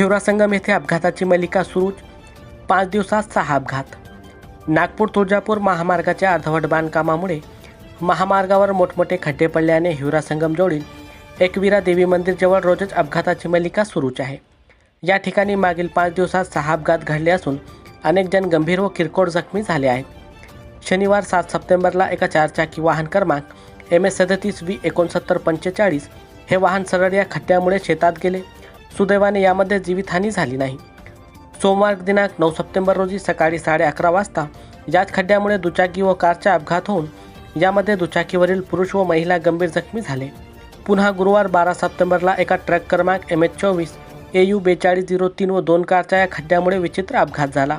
हिवरा संगम येथे अपघाताची मालिका सुरूच पाच दिवसात सहा अपघात. नागपूर तुळजापूर महामार्गाच्या अर्धवट बांधकामामुळे महामार्गावर मोठमोठे खड्डे पडल्याने हिवरा संगम जोडील एकवीरा देवी मंदिरजवळ रोजच अपघाताची मालिका सुरूच आहे. या ठिकाणी मागील पाच दिवसात सहा अपघात घडले असून अनेक जण गंभीर व किरकोळ जखमी झाले आहेत. शनिवार सात सप्टेंबरला एका चारचाकी वाहन क्रमांक एम एस सदतीस व्ही एकोणसत्तर पंचेचाळीस हे वाहन सरळ या खड्ड्यामुळे शेतात गेले. सुदैवाने यामध्ये जीवितहानी झाली नाही. सोमवार दिनांक नऊ सप्टेंबर रोजी सकाळी साडे अकरा वाजता याच खड्ड्यामुळे दुचाकी व कारचा अपघात होऊन यामध्ये दुचाकीवरील पुरुष व महिला गंभीर जखमी झाले. पुन्हा गुरुवार बारा सप्टेंबरला एका ट्रक क्रमांक एम एच चोवीस ए यू बेचाळीस झिरो तीन व दोन कारच्या या खड्ड्यामुळे विचित्र अपघात झाला.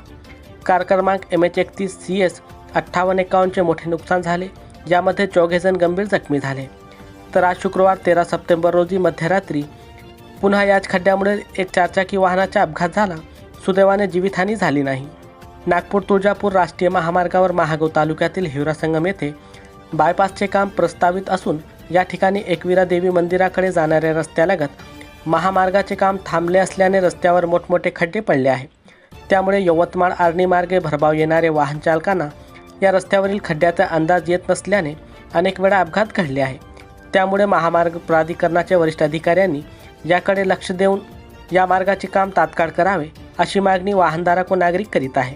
कार क्रमांक एम एच एकतीस सी एस अठ्ठावन्न एकावन्नचे मोठे नुकसान झाले यामध्ये चौघेजण गंभीर जखमी झाले. तर आज शुक्रवार तेरा सप्टेंबर रोजी मध्यरात्री पुन्हा याच खड्ड्यामुळे एक चारचाकी वाहनाचा अपघात झाला. सुदैवाने जीवितहानी झाली नाही. नागपूर तुळजापूर राष्ट्रीय महामार्गावर महागाव तालुक्यातील हिवरा संगम येथे बायपासचे काम प्रस्तावित असून या ठिकाणी एकविरा देवी मंदिराकडे जाणाऱ्या रस्त्यालगत महामार्गाचे काम थांबले असल्याने रस्त्यावर मोठमोठे खड्डे पडले आहे त्यामुळे यवतमाळ आर्णी मार्गे भरभाव येणारे वाहन चालकांना या रस्त्यावरील खड्ड्याचा अंदाज येत नसल्याने अनेक वेळा अपघात घडले आहे त्यामुळे महामार्ग प्राधिकरणाच्या वरिष्ठ अधिकाऱ्यांनी याकडे लक्ष देऊन या मार्गाचे काम तात्काळ करावे अशी मागणी वाहनधारक व नागरिक करीत आहे.